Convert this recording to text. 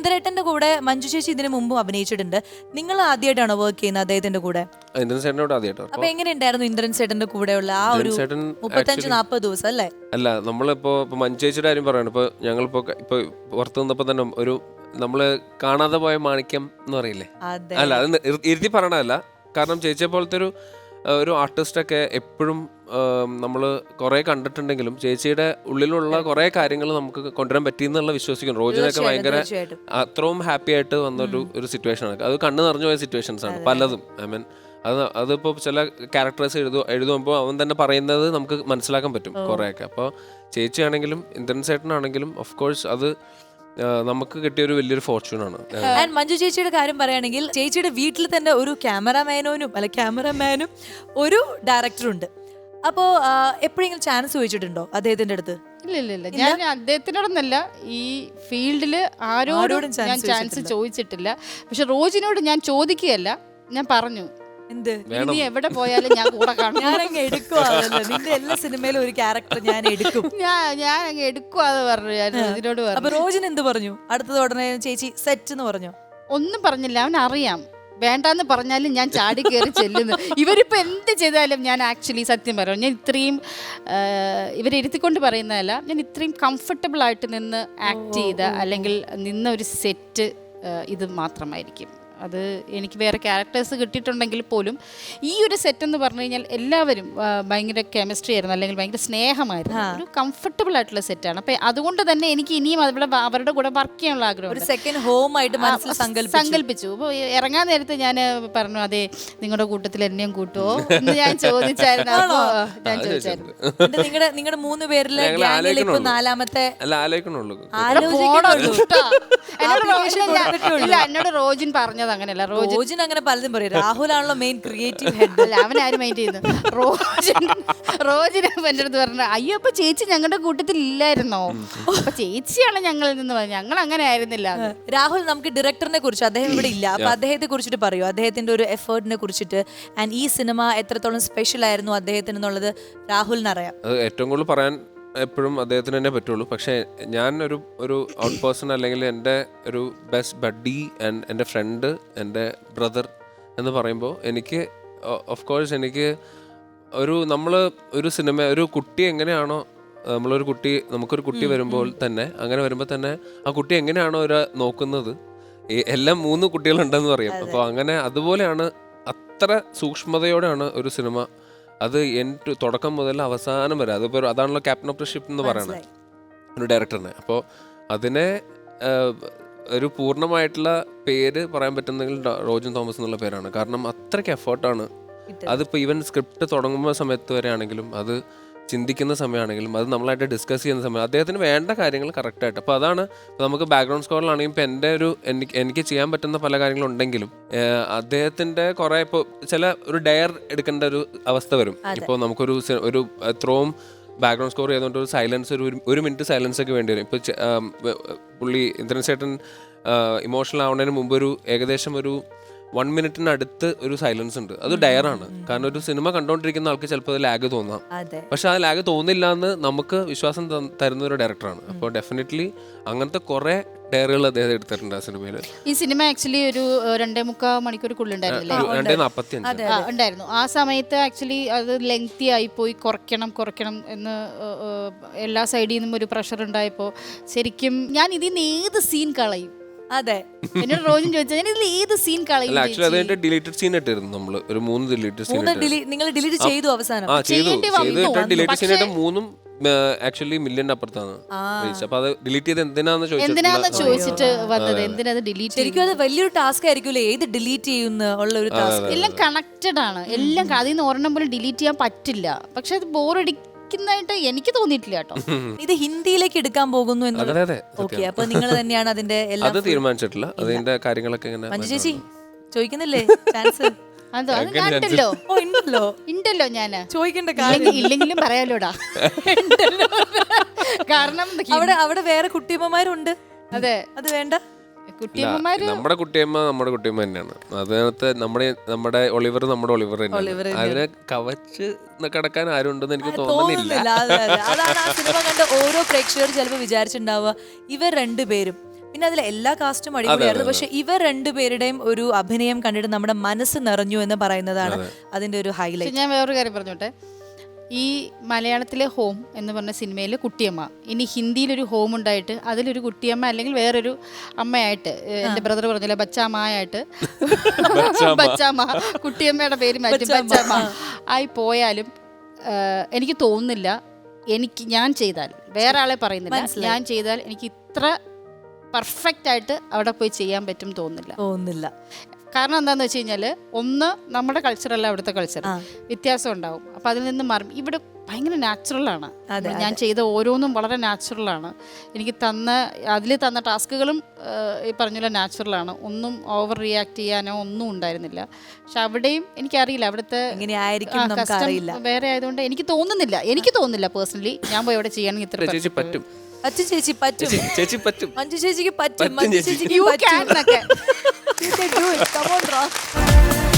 ഇന്ദ്രേട്ടന്റെ കൂടെ മഞ്ജു ചേച്ചി ഇതിനു മുമ്പും അഭിനയിച്ചിട്ടുണ്ട്. നിങ്ങൾ ആദ്യമായിട്ടാണോ വർക്ക് ചെയ്യുന്നത് അദ്ദേഹത്തിന്റെ കൂടെ? ഇന്ദ്രൻ ചേട്ടനോട് ആദ്യമായിട്ടോ അപ്പൊ എങ്ങനെയുണ്ടായിരുന്നു ഇന്ദ്രൻ ചേട്ടന്റെ കൂടെയുള്ള ആ ഒരു ചേട്ടൻ മുപ്പത്തഞ്ച് actually- നാപ്പത് ദിവസം അല്ലേ? അല്ല നമ്മളിപ്പോ ഇപ്പൊ മഞ്ചേച്ചിയുടെ കാര്യം പറയണം. ഇപ്പൊ ഞങ്ങളിപ്പോ ക- ഇപ്പൊ പുറത്തു നിന്നപ്പോ തന്നെ ഒരു നമ്മൾ കാണാതെ പോയ മാണിക്യം എന്ന് പറയില്ലേ? അതെ. അല്ല അത് ഇർ- ഇരുത്തി പറയണതല്ല. കാരണം ചേച്ചിയെ പോലത്തെ ഒരു ഒരു ആർട്ടിസ്റ്റൊക്കെ എപ്പോഴും നമ്മൾ കുറേ കണ്ടിട്ടുണ്ടെങ്കിലും ചേച്ചിയുടെ ഉള്ളിലുള്ള കുറേ കാര്യങ്ങൾ നമുക്ക് കൊണ്ടുവരാൻ പറ്റി എന്നുള്ള വിശ്വസിക്കുന്നു. റോജിനൊക്കെ ഭയങ്കര അത്രയും ഹാപ്പി ആയിട്ട് വന്നൊരു ഒരു സിറ്റുവേഷൻ ആണ്. അത് കണ്ണു നിറഞ്ഞു പോയ സിറ്റുവേഷൻസ് ആണ് പലതും. ഐ മീൻ അത് അതിപ്പോൾ ചില ക്യാരക്ടേഴ്സ് എഴുതു എഴുതുമ്പോൾ അവൻ തന്നെ പറയുന്നത് നമുക്ക് മനസ്സിലാക്കാൻ പറ്റും കുറേയൊക്കെ. അപ്പോൾ ചേച്ചിയാണെങ്കിലും ഇന്ദ്രൻ ചേട്ടനാണെങ്കിലും ഓഫ് കോഴ്സ് അത് നമുക്ക് കിട്ടിയ ഒരു വലിയൊരു ഫോർച്യൂൺ ആണ്. ആൻഡ് മഞ്ജു ചേച്ചിയുടെ കാര്യം പറയുകയാണെങ്കിൽ ചേച്ചിയുടെ വീട്ടിൽ തന്നെ ഒരു ക്യാമറാമാനോനും അല്ല ക്യാമറമാനും ഒരു ഡയറക്ടറും ഉണ്ട്. അപ്പോ എപ്പോഴെങ്കിലും ചാൻസ് ചോദിച്ചിട്ടുണ്ടോ അദ്ദേഹത്തിന്റെ അടുത്ത്? ഇല്ല ഇല്ല ഇല്ല. ഞാൻ അദ്ദേഹത്തിനോടൊന്നല്ല ഈ ഫീൽഡിൽ ആരോടും ഞാൻ ചാൻസ്. ചോദിച്ചിട്ടില്ല. പക്ഷെ റോജിനോട് ഞാൻ ചോദിക്കുകയല്ല. ഞാൻ പറഞ്ഞു എന്ത്? ഇനി നീ എവിടെ പോയാലും ഞാൻ കൂടെ കാണും. ഞാനങ്ങ് എടുക്കുവാണല്ലോ നിന്റെ എല്ലാ സിനിമയിലും ഒരു ക്യാരക്ടർ ഞാൻ എടുക്കും. ഞാൻ ഞാൻ അങ്ങ് എടുക്കുവാന്ന് പറഞ്ഞു. ഞാൻ പറഞ്ഞു അപ്പൊ പറഞ്ഞു. റോജിൻ എന്ത് പറഞ്ഞു? അടുത്തത് ഉടനെ ചേച്ചി സെറ്റ് എന്ന് പറഞ്ഞു? ഒന്നും പറഞ്ഞില്ല. അവൻ അറിയാം. വേണ്ടാന്ന് പറഞ്ഞാലും ഞാൻ ചാടി കയറി ചെല്ലുന്നു. ഇവരിപ്പോൾ എന്ത് ചെയ്താലും ഞാൻ ആക്ച്വലി സത്യം പറയാം. ഞാൻ ഇത്രയും ഇവരെ ഇരുത്തിക്കൊണ്ട് പറയുന്നതല്ല. ഞാൻ ഇത്രയും കംഫർട്ടബിൾ ആയിട്ട് നിന്ന് ആക്ട് ചെയ്ത അല്ലെങ്കിൽ നിന്ന ഒരു സെറ്റ് ഇത് മാത്രമായിരിക്കും. അത് എനിക്ക് വേറെ ക്യാരക്ടേഴ്സ് കിട്ടിയിട്ടുണ്ടെങ്കിൽ പോലും ഈ ഒരു സെറ്റ് എന്ന് പറഞ്ഞു കഴിഞ്ഞാൽ എല്ലാവരും ഭയങ്കര കെമിസ്ട്രി ആയിരുന്നു അല്ലെങ്കിൽ ഭയങ്കര സ്നേഹമായിരുന്നു. ഒരു കംഫർട്ടബിൾ ആയിട്ടുള്ള സെറ്റാണ് അപ്പം അതുകൊണ്ട് തന്നെ എനിക്ക് ഇനിയും അവിടെ അവരുടെ കൂടെ വർക്ക് ചെയ്യാനുള്ള ആഗ്രഹം ഒരു സെക്കൻഡ് ഹോം ആയിട്ട് സങ്കല്പിച്ചു. അപ്പോൾ ഇറങ്ങാൻ നേരത്തെ ഞാൻ പറഞ്ഞു അതെ നിങ്ങളുടെ കൂട്ടത്തിൽ എന്നെയും കൂട്ടുമോ എന്ന് ഞാൻ ചോദിച്ചായിരുന്നു. ഞാൻ ചോദിച്ചായിരുന്നു. നിങ്ങളുടെ നിങ്ങളുടെ മൂന്ന് ഗ്യാങ്ങിൽ നാലാമത്തെ അല്ല എന്നോട് റോജിൻ പറഞ്ഞത്. അങ്ങനെയല്ല. റോജിൻ റോജിൻ അങ്ങനെ പലതും പറയും. രാഹുലാണല്ലോ മെയിൻ ക്രിയേറ്റീവ് ഹെഡ് അല്ല അവനാരും മൈൻഡ് ചെയ്യുന്നു റോജിൻ റോജിന് എന്റെ അടുത്ത് പറഞ്ഞു അയ്യോ അപ്പൊ ചേച്ചി ഞങ്ങളുടെ കൂട്ടത്തിൽ ഇല്ലായിരുന്നോ? അപ്പൊ ചേച്ചിയാണ് ഞങ്ങളിൽ നിന്ന് പറഞ്ഞത്. ഞങ്ങൾ അങ്ങനെ ആയിരുന്നില്ല. രാഹുൽ നമുക്ക് ഡയറക്ടറിനെ കുറിച്ച് അദ്ദേഹം ഇവിടെ ഇല്ല. അപ്പൊ അദ്ദേഹത്തെ കുറിച്ചിട്ട് പറയൂ. അദ്ദേഹത്തിന്റെ ഒരു എഫേർട്ടിനെ കുറിച്ചിട്ട്. ആൻഡ് ഈ സിനിമ എത്രത്തോളം സ്പെഷ്യൽ ആയിരുന്നു അദ്ദേഹത്തിന് എന്നുള്ളത് രാഹുലിന് അറിയാം. ഏറ്റവും കൂടുതൽ പറയാൻ എപ്പോഴും അദ്ദേഹത്തിന് തന്നെ പറ്റുള്ളൂ. പക്ഷേ ഞാൻ ഒരു ഒരു ഔട്ട് പേഴ്സൺ അല്ലെങ്കിൽ എന്റെ ഒരു ബെസ്റ്റ് ബഡ്ഡി ആൻഡ് എന്റെ ഫ്രണ്ട് എന്റെ ബ്രദർ എന്ന് പറയുമ്പോൾ എനിക്ക് ഓഫ് കോഴ്സ് എനിക്ക് ഒരു നമ്മൾ ഒരു സിനിമ ഒരു കുട്ടി എങ്ങനെയാണോ നമ്മളൊരു കുട്ടി നമുക്കൊരു കുട്ടി വരുമ്പോൾ തന്നെ അങ്ങനെ വരുമ്പോൾ തന്നെ ആ കുട്ടി എങ്ങനെയാണോ ഒരു നോക്കുന്നത് എല്ലാം മൂന്ന് കുട്ടികളുണ്ടെന്ന് പറയും. അപ്പോൾ അങ്ങനെ അതുപോലെയാണ് അത്ര സൂക്ഷ്മതയോടെയാണ് ഒരു സിനിമ അത് എൻ ടു തുടക്കം മുതൽ അവസാനം വരെ അതിപ്പോൾ അതാണല്ലോ ക്യാപ്റ്റൻ ഓഫ് ദ ഷിപ്പ് എന്ന് പറയുന്നത് ഒരു ഡയറക്ടറിന്. അപ്പോൾ അതിനെ ഒരു പൂർണമായിട്ടുള്ള പേര് പറയാൻ പറ്റുന്നെങ്കിൽ റോജൻ തോമസ് എന്നുള്ള പേരാണ്. കാരണം അത്രയ്ക്ക് എഫേർട്ടാണ് അതിപ്പോൾ ഈവൻ സ്ക്രിപ്റ്റ് തുടങ്ങുമ്പോൾ സമയത്ത് വരെ ആണെങ്കിലും അത് ചിന്തിക്കുന്ന സമയമാണെങ്കിലും അത് നമ്മളായിട്ട് ഡിസ്കസ് ചെയ്യുന്ന സമയം അദ്ദേഹത്തിന് വേണ്ട കാര്യങ്ങൾ കറക്റ്റായിട്ട് അപ്പോൾ അതാണ് നമുക്ക് ബാക്ക്ഗ്രൗണ്ട് സ്കോറിലാണെങ്കിൽ ഇപ്പോൾ എന്റെ ഒരു എനിക്ക് എനിക്ക് ചെയ്യാൻ പറ്റുന്ന പല കാര്യങ്ങളുണ്ടെങ്കിലും അദ്ദേഹത്തിന്റെ കുറേ ഇപ്പോൾ ചില ഒരു ഡയർ എടുക്കേണ്ട ഒരു അവസ്ഥ വരും. ഇപ്പോൾ നമുക്കൊരു ഒരു എത്രയും ബാക്ക്ഗ്രൗണ്ട് സ്കോർ ചെയ്തുകൊണ്ട് ഒരു സൈലൻസ് ഒരു ഒരു മിനിറ്റ് സൈലൻസ് ഒക്കെ വേണ്ടി വരും. ഇപ്പോൾ പുള്ളി ഇന്ദ്രൻ ചേട്ടൻ ഇമോഷണൽ ആവുന്നതിന് മുമ്പ് ഒരു ഏകദേശം ഒരു വൺ മിനിറ്റിനടുത്ത് ഒരു സൈലൻസ് ഉണ്ട്. അത് ഡയറാണ് കാരണം ഒരു സിനിമ കണ്ടോണ്ടിരിക്കുന്ന ആൾക്ക് ചിലപ്പോൾ അത് ലാഗ് തോന്നാം. അതെ. പക്ഷെ ആ ലാഗ് തോന്നില്ല എന്ന് നമുക്ക് വിശ്വാസം തരുന്ന ഒരു ഡയറക്ടറാണ് അപ്പോൾ ഡെഫിനറ്റ്ലി അങ്ങനത്തെ കുറെ ഡയറികൾ അദ്ദേഹം എടുത്തിട്ടുണ്ട് ആ സിനിമയിൽ ഈ സിനിമ ആക്ച്വലി ഒരു രണ്ടേ മുക്കാൽ മണിക്കൂർക്കുള്ളിൽ ഉണ്ടായിരുന്നു. ആ സമയത്ത് ആക്ച്വലി അത് ലെങ്തി പോയി കുറയ്ക്കണം കുറയ്ക്കണം എന്ന് എല്ലാ സൈഡിൽ നിന്നും ഒരു പ്രഷർ ഉണ്ടായപ്പോൾ ശരിക്കും ഞാൻ ഇതിൽ നിന്ന് ഏത് സീൻ കളയും? അതെ. എന്നോട് റോജൻ ചോദിച്ചു ഞാൻ ഇതിൽ ഏത് സീൻ കളയും അല്ല ആക്ച്വലി? അതിന്റെ ഡിലീറ്റഡ് സീൻ നമ്മൾ ഒരു മൂന്ന് ഡിലീറ്റഡ് സീൻ മൂന്ന് നിങ്ങൾ ഡിലീറ്റ് ചെയ്തു അവസാനം. ആ ചെയ്തു. ചെയ്യേണ്ടി വന്നു, ചെയ്തിട്ട് ഡിലീറ്റഡ് സീൻ മൂന്നും ആക്ച്വലി മില്യന്റെ അപ്പുറത്താണ്. അപ്പൊ അത് ഡിലീറ്റ് ചെയ്ത് എന്തിനാന്ന് എന്തിനാന്ന് ചോദിച്ചിട്ടുള്ള ചോദിച്ചിട്ട് വന്നത്? എന്തിനാ അത് ഡിലീറ്റ് ശരിക്കും അത് വലിയൊരു ടാസ്ക് ആയിരിക്കുമല്ലേ ഏത് ഡിലീറ്റ് ചെയ്യുന്ന ഉള്ള ഒരു ടാസ്ക് എല്ലാം കണക്റ്റഡ് ആണ്. എല്ലാം ക- അതിൽ നിന്ന് ഒരെണ്ണം പോലും ഡിലീറ്റ് ചെയ്യാൻ പറ്റില്ല. പക്ഷെ അത് ബോറടിക്കുന്നതായിട്ട് എനിക്ക് തോന്നിയിട്ടില്ല കേട്ടോ. ഇത് ഹിന്ദിയിലേക്ക് എടുക്കാൻ പോകുന്നു എന്ന് അതെ അതെ ഓക്കെ അപ്പൊ നിങ്ങൾ തന്നെയാണ് അതിന്റെ എല്ലാം അത് തീരുമാനിച്ചിട്ടില്ല. അതിന്റെ കാര്യങ്ങളൊക്കെ ഇങ്ങനെ മഞ്ജു ചേച്ചി ചോദിക്കുന്നില്ലേ? ചാൻസ് അതോ അത് ഞാൻ ഉണ്ടല്ലോ ഓ ഉണ്ടല്ലോ. ഉണ്ടല്ലോ ഞാൻ. ചോദിക്കേണ്ട കാര്യം. ഇല്ലെങ്കിൽ- ഇല്ലെങ്കിലും പറയാലോടാ. ഉണ്ടല്ലോ. കാരണം അവിടെ അവിടെ വേറെ കുട്ടിയമ്മമാരുണ്ട്. അതെ. അത് വേണ്ട. കുട്ടിയമ്മമാര് നമ്മുടെ കുട്ടിയമ്മ നമ്മുടെ കുട്ടിയമ്മ തന്നെയാണ്. അതിനകത്ത് നമ്മുടെ നമ്മുടെ ഒളിവർ നമ്മുടെ ഒളിവർ തന്നെയാണ്. അതിനെ കവച്ച് കിടക്കാൻ ആരും ഉണ്ടെന്ന് എനിക്ക് തോന്നുന്നില്ല. തോന്നുന്നില്ല അതെ, അതെ. അതാണ് ആ സിനിമ കണ്ട ഓരോ പ്രേക്ഷകർ ചിലപ്പോൾ വിചാരിച്ചിട്ടുണ്ടാവുക ഇവർ രണ്ടുപേരും പിന്നെ അതിലെ എല്ലാ കാസ്റ്റും അടിപൊളിയായിരുന്നു. പക്ഷെ ഇവർ രണ്ടുപേരുടെയും ഒരു അഭിനയം കണ്ടിട്ട് നമ്മുടെ മനസ്സ് നിറഞ്ഞു എന്ന് പറയുന്നതാണ് അതിന്റെ ഒരു ഹൈലൈറ്റ് ഞാൻ വേറൊരു കാര്യം പറഞ്ഞോട്ടെ? ഈ മലയാളത്തിലെ ഹോം എന്ന് പറഞ്ഞ സിനിമയിൽ കുട്ടിയമ്മ. ഇനി ഹിന്ദിയിലൊരു ഹോം ഉണ്ടായിട്ട് അതിലൊരു കുട്ടിയമ്മ അല്ലെങ്കിൽ വേറൊരു അമ്മയായിട്ട് എന്റെ ബ്രദർ പറഞ്ഞില്ല ബച്ചാമ്മയായിട്ട് ബച്ചാമ്മ. കുട്ടിയമ്മയുടെ പേര് മാറ്റി ബച്ചാമ്മ. ആയി പോയാലും എനിക്ക് തോന്നുന്നില്ല എനിക്ക് ഞാൻ ചെയ്താൽ വേറെ ആളെ പറയുന്നില്ല ഞാൻ ചെയ്താൽ എനിക്ക് ഇത്ര പെർഫെക്റ്റ് ആയിട്ട് അവിടെ പോയി ചെയ്യാൻ പറ്റും തോന്നുന്നില്ല. തോന്നുന്നില്ല. കാരണം എന്താണെന്ന് വെച്ച് കഴിഞ്ഞാൽ ഒന്ന് നമ്മുടെ കൾച്ചറല്ല അവിടുത്തെ കൾച്ചർ വ്യത്യാസം ഉണ്ടാവും. അപ്പം അതിൽ നിന്ന് മാറും. ഇവിടെ ഭയങ്കര നാച്ചുറലാണ് ഞാൻ ചെയ്ത ഓരോന്നും വളരെ നാച്ചുറലാണ് എനിക്ക് തന്ന അതിൽ തന്ന ടാസ്കുകളും ഈ പറഞ്ഞ നാച്ചുറലാണ് ഒന്നും ഓവർ റിയാക്ട് ചെയ്യാനോ ഒന്നും ഉണ്ടായിരുന്നില്ല. പക്ഷെ അവിടെയും എനിക്കറിയില്ല. അവിടുത്തെ വേറെ ആയതുകൊണ്ട് എനിക്ക് തോന്നുന്നില്ല. എനിക്ക് തോന്നുന്നില്ല പേഴ്സണലി ഞാൻ പോയി അവിടെ ചെയ്യണമെങ്കിൽ ഇത്ര പറ്റും. ചേച്ചി പറ്റും. ചേച്ചി പറ്റും. മഞ്ജു ചേച്ചിക്ക് പറ്റും. മഞ്ജു ചേച്ചിക്ക് യു പറ്റും. ക്യാൻ എന്നൊക്കെ. You can do it. Come on, Ross.